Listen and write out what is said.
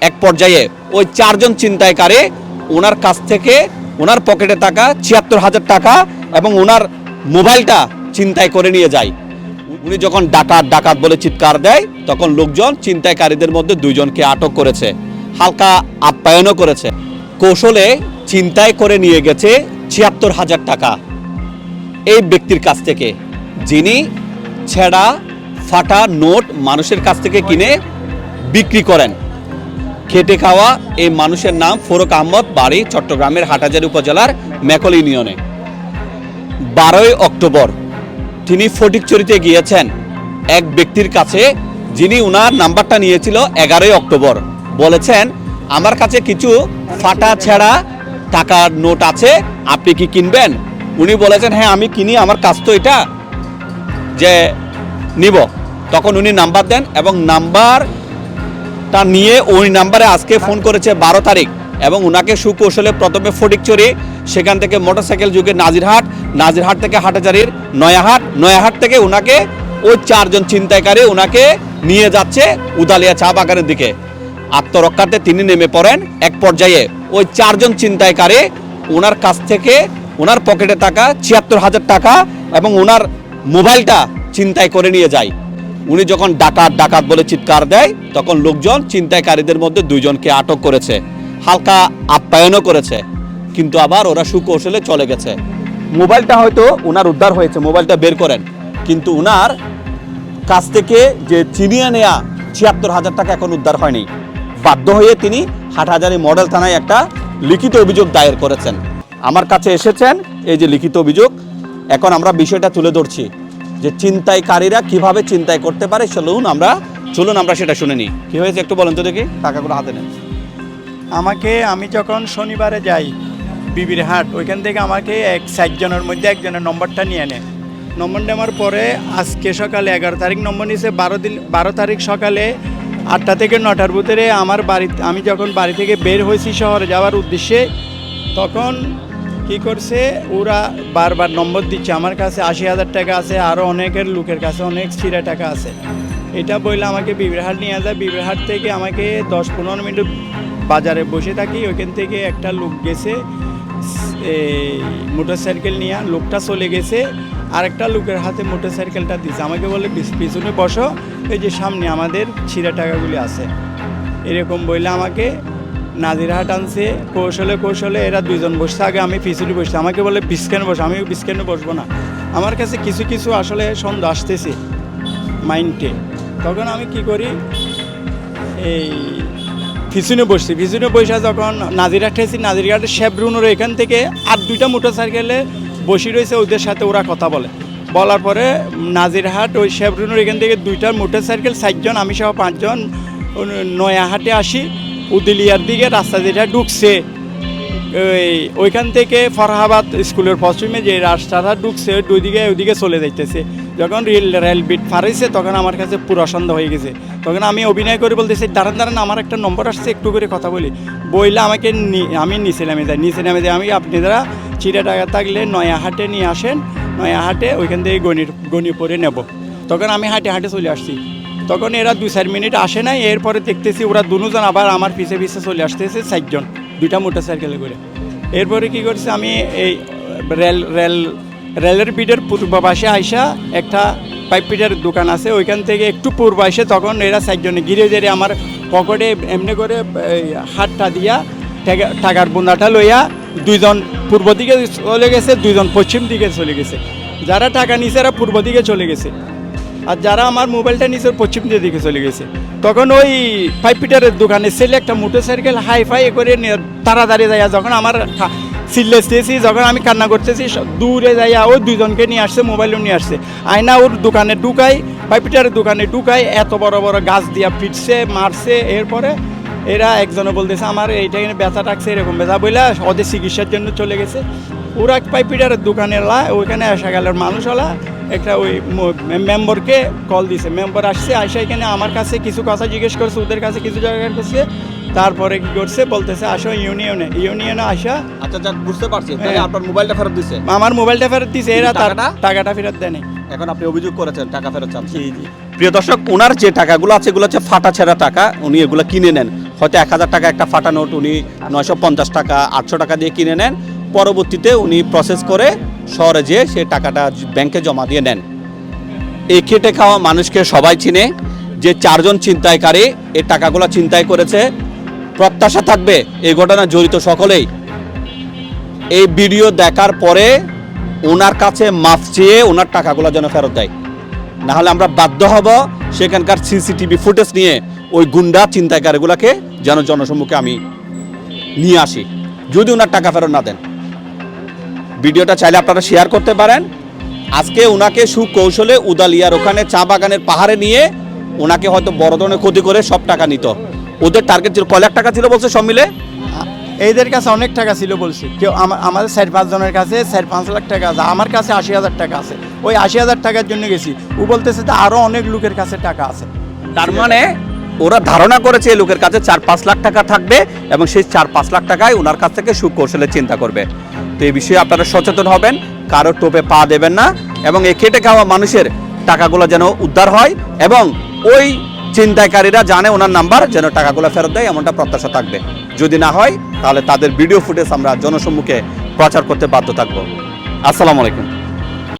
এক পর্যায়ে ওই চারজন ছিনতাইকারী ওনার কাছ থেকে ওনার পকেটে টাকা ছিয়াত্তর হাজার টাকা এবং ওনার মোবাইলটা চিন্তাই করে নিয়ে যায়। উনি যখন ডাকাত ডাকাত বলে চিৎকার দেয়, তখন লোকজন ছিনতাইকারীদের মধ্যে দুইজনকে আটক করেছে। হালকা আপ্যায়নও করেছে। কৌশলে চিন্তাই করে নিয়ে গেছে ছিয়াত্তর হাজার টাকা। এই ব্যক্তির কাছ থেকে, যিনি ছেঁড়া, ফাটা নোট মানুষের কাছ থেকে কিনে বিক্রি করেন। খেটে খাওয়া এই মানুষের নাম ফরুক আহমদ, বাড়ি চট্টগ্রামের হাটাজারি উপজেলার মেকল ইউনিয়নে। বারোই অক্টোবর, তিনি ফটিকচুরিতে গিয়েছেন। এক ব্যক্তির কাছে যিনি উনার নাম্বারটা নিয়েছিল এগারোই অক্টোবর, বলেছেন, আমার কাছে কিছু ফাটা ছেঁড়া টাকার নোট আছে, আপনি কি কিনবেন? উনি বলেছেন হ্যাঁ আমি কিনি, আমার কাজ তো এটা যে নিব। তখন উনি নাম্বার দেন এবং নাম্বার তা নিয়ে ওই নাম্বারে আজকে ফোন করেছে বারো তারিখ এবং ওনাকে সুকৌশলে প্রথমে ফটিকচুরি, সেখান থেকে মোটরসাইকেল যুগে নাজিরহাট নাজিরহাট থেকে হাটাচারির নয়াহাট নয়াহাট থেকে ওনাকে ওই চারজন ছিনতাইকারী ওনাকে নিয়ে যাচ্ছে উদালিয়া চা বাগানের দিকে। আত্মরক্ষার্থে তিনি নেমে পড়েন এক পর্যায়ে। ওই চারজন ছিনতাইকারী ওনার কাছ থেকে ওনার পকেটে টাকা ছিয়াত্তর হাজার টাকা এবং ওনার মোবাইলটা চিন্তায় করে নিয়ে যায়। উনি যখন ডাকাত ডাকাত বলে চিৎকার দেয়, তখন লোকজন ছিনতাইকারীদের মধ্যে দুইজনকে আটক করেছে, হালকা আপ্যায়নও করেছে, কিন্তু আবার ওরা সুকৌশলে চলে গেছে। মোবাইলটা হয়তো ওনার উদ্ধার হয়েছে, মোবাইলটা বের করেন, কিন্তু ওনার কাছ থেকে যে চিনিয়ে নেয়া ছিয়াত্তর হাজার টাকা এখন উদ্ধার হয়নি। বাধ্য হয়ে তিনি হাটহাজারি মডেল থানায় একটা লিখিত অভিযোগ দায়ের করেছেন। আমার কাছে এসেছেন এই যে লিখিত অভিযোগ, এখন আমরা বিষয়টা তুলে ধরছি। যে চিন্তাইকারীরা কীভাবে চিন্তাই করতে পারে চলুন আমরা চলুন আমরা সেটা শুনে নিই। কি হয়েছে একটু বলেন তো দেখি। টাকাগুলো হাতে নেন। আমাকে, আমি যখন শনিবারে যাই বিবির হাট, ওইখান থেকে আমাকে এক সাতজনের মধ্যে একজনের নম্বরটা নিয়ে নেয়। নম্বর নেওয়ার পরে আজকে সকালে এগারো তারিখ নম্বর নিয়েছে বারো দিন, বারো তারিখ সকালে আটটা থেকে নটার ভিতরে আমার বাড়ি আমি যখন বাড়ি থেকে বের হয়েছি শহরে যাওয়ার উদ্দেশ্যে, তখন কি করছে? ওরা বারবার নম্বর দিচ্ছে, আমার কাছে আশি হাজার টাকা আছে আরও অনেকের লোকের কাছে অনেক ছিঁড়া টাকা আছে। এটা বললে আমাকে বিবিরহাট নিয়ে যায়। বিবিরহাট থেকে আমাকে দশ পনেরো মিনিট বাজারে বসে থাকি। ওইখান থেকে একটা লোক গেছে মোটর সাইকেল নিয়ে। লোকটা চলে গেছে, আরেকটা লোকের হাতে মোটর সাইকেলটা দিচ্ছে আমাকে বলে পিছনে বসো। এই যে সামনে আমাদের ছিঁড়া টাকাগুলি আছে। এরকম বললে আমাকে নাজিরহাট আনছে, কৌশলে কৌশলে এরা দুজন বসছে। আগে আমি পিছনে বসছি, আমাকে বলে বিস্কেনে বসো আমি বিস্কেনে বসবো না। আমার কাছে কিছু কিছু আসলে সন্দেহ আসতেছে মাইন্ডে। তখন আমি কি করি, এই পিছনে বসছি, পিছনে বসে যখন নাজিরহাট এসেছি নাজিরহাটের শেবরুনের এখান থেকে আর দুইটা মোটর সাইকেলে বসে রয়েছে ওদের সাথে ওরা কথা বলে। বলার পরে নাজিরহাট ওই শেবরুনের এখান থেকে দুইটা মোটর সাইকেল চারজন, আমি সহ পাঁচজন নয়াহাটে আসি। উদিলিয়ার দিকে রাস্তা যেটা ঢুকছে, ওই ওইখান থেকে ফরহাবাদ স্কুলের পশ্চিমে যে রাস্তাটা ঢুকছে দুই দিকে ওইদিকে চলে যাইতেছে। যখন রেল রেল বিট ফারাইছে তখন আমার কাছে পুরো সন্দেহ হয়ে গেছে। তখন আমি অভিনয় করে বলতেছি, দাঁড়ান দাঁড়ান, আমার একটা নম্বর আসছে, একটু করে কথা বলি। বইলে আমাকে আমি নিচে নামে যাই, নিচে নামে যাই, আমি আপনারা চিড়া টাকা থাকলে নয়াহাটে নিয়ে আসেন, নয়াহাটে ওইখান থেকে গণি পরে নেব। তখন আমি হাঁটে হাঁটে চলে আসছি। তখন এরা দু চার মিনিট আসে নাই, এরপরে দেখতেছি ওরা দুজন আবার আমার পিছে পিছে চলে আসতেছে চারজন, দুইটা মোটর সাইকেলে করে। এরপরে কি করছে, আমি এই রেল রেল, রেলের পিঠের পূর্ব পাশে আইসা একটা পাইপ পিঠের দোকান আছে, ওইখান থেকে একটু পূর্ব আসে তখন এরা চারজনে গিরে গিরে আমার পকেটে এমনি করে হাতটা দিয়া টাকা- টাকার বোনাটা লইয়া দুইজন পূর্ব দিকে চলে গেছে, দুইজন পশ্চিম দিকে চলে গেছে। যারা টাকা নিছে, এরা পূর্ব দিকে চলে গেছে। আর যারা আমার মোবাইলটা নিচে পশ্চিম দিকে চলে গেছে। তখন ওই ফাইভ পিটারের দোকানে ছেলে একটা মোটর সাইকেল হাই ফাই করে তাড়াতাড়ি যাইয়া যখন আমার সিললেস দিয়েছি, যখন আমি কান্না করতেছি দূরে যাইয়া ওই দুজনকে নিয়ে আসছে মোবাইলও নিয়ে আসছে। আয়না ওর দোকানে ঢুকাই ফাইভ পিটারের দোকানে ঢুকাই এত বড় বড় গাছ দিয়া পিটছে মারছে, এরপরে এরা একজনে বলতেছে, আমার এইটা এখানে ব্যথা রাখছে এরকম ব্যথা। বইলা ওদের চিকিৎসার জন্য চলে গেছে। ওরা পাইপিটারের দোকানে লা ওইখানে আসা গেল মানুষ হলা একটা ওই মেম্বরকে কল দিছে। মেম্বার আসছে আসে এখানে আমার কাছে কিছু কথা জিজ্ঞেস করছে ওদের কাছে কিছু জায়গা করছে তারপরে কি করছে? বলতেছে আসো ইউনিয়নে। ইউনিয়নে আসা আচ্ছা যাক বুঝতে পারছি। তাহলে হ্যাঁ। আপনার মোবাইলটা ফেরত দিছে? আমার মোবাইলটা ফেরত দিছে এরা তার টাকাটা? টাকাটা ফেরত দেয়নি এখন আপনি অভিযোগ করেছেন টাকা ফেরত চাচ্ছেন জি জি। প্রিয় দর্শক ওনার যে টাকাগুলো আছে এগুলো হচ্ছে ফাটা ছেঁড়া টাকা। উনি এগুলো কিনে নেন। হয়তো এক হাজার টাকা একটা ফাটা নোট উনি নয়শো পঞ্চাশ টাকা আটশো টাকা দিয়ে কিনে নেন। পরবর্তীতে উনি প্রসেস করে শহরে যেয়ে সে টাকাটা ব্যাংকে জমা দিয়ে নেন। এই খেটে খাওয়া মানুষকে সবাই চিনে যে চারজন ছিনতাইকারী এই টাকাগুলো ছিনতাই করেছে। প্রত্যাশা থাকবে এই ঘটনা জড়িত সকলেই। এই ভিডিও দেখার পরে ওনার কাছে মাফ চেয়ে ওনার টাকাগুলো যেন ফেরত দেয়। নাহলে আমরা বাধ্য হব সেখানকার সিসিটিভি ফুটেজ নিয়ে ওই গুন্ডা ছিনতাইকারীগুলোকে যেন জনসম্মুখে আমি নিয়ে আসি। যদি ওনার টাকা ফেরত না দেন। ভিডিওটা চাইলে আপনারা শেয়ার করতে পারেন। আজকে ওনাকে সুকৌশলে উদালিয়ার ওখানে চা বাগানের পাহাড়ে নিয়ে ওনাকে হয়তো বড় ধরনের ক্ষতি করে সব টাকা নিত। ওদের টার্গেট ছিল কয় লাখ টাকা ছিল বলছে সব মিলে? এইদের কাছে অনেক টাকা ছিল বলছি। কেউ আমা- আমাদের চার পাঁচ জনের কাছে চার পাঁচ লাখ টাকা আছে আমার কাছে আশি হাজার টাকা আছে। ওই আশি হাজার টাকার জন্য গেছি। ও বলতেছে যে আরও অনেক লোকের কাছে টাকা আছে। তার মানে ওরা ধারণা করেছে এই লোকের কাছে চার পাঁচ লাখ টাকা থাকবে এবং সেই চার পাঁচ লাখ টাকায় ওনার কাছ থেকে সুকৌশলে চিন্তা করবে। তো এই বিষয়ে আপনারা সচেতন হবেন, কারও টোপে পা দেবেন না এবং এই খেটে খাওয়া মানুষের টাকাগুলো যেন উদ্ধার হয় এবং ওই চিন্তাকারীরা জানে ওনার নাম্বার যেন টাকাগুলো ফেরত দেয়, এমনটা প্রত্যাশা থাকবে। যদি না হয়, তাহলে তাদের ভিডিও ফুটেজ আমরা জনসম্মুখে প্রচার করতে বাধ্য থাকব। আসসালামু আলাইকুম।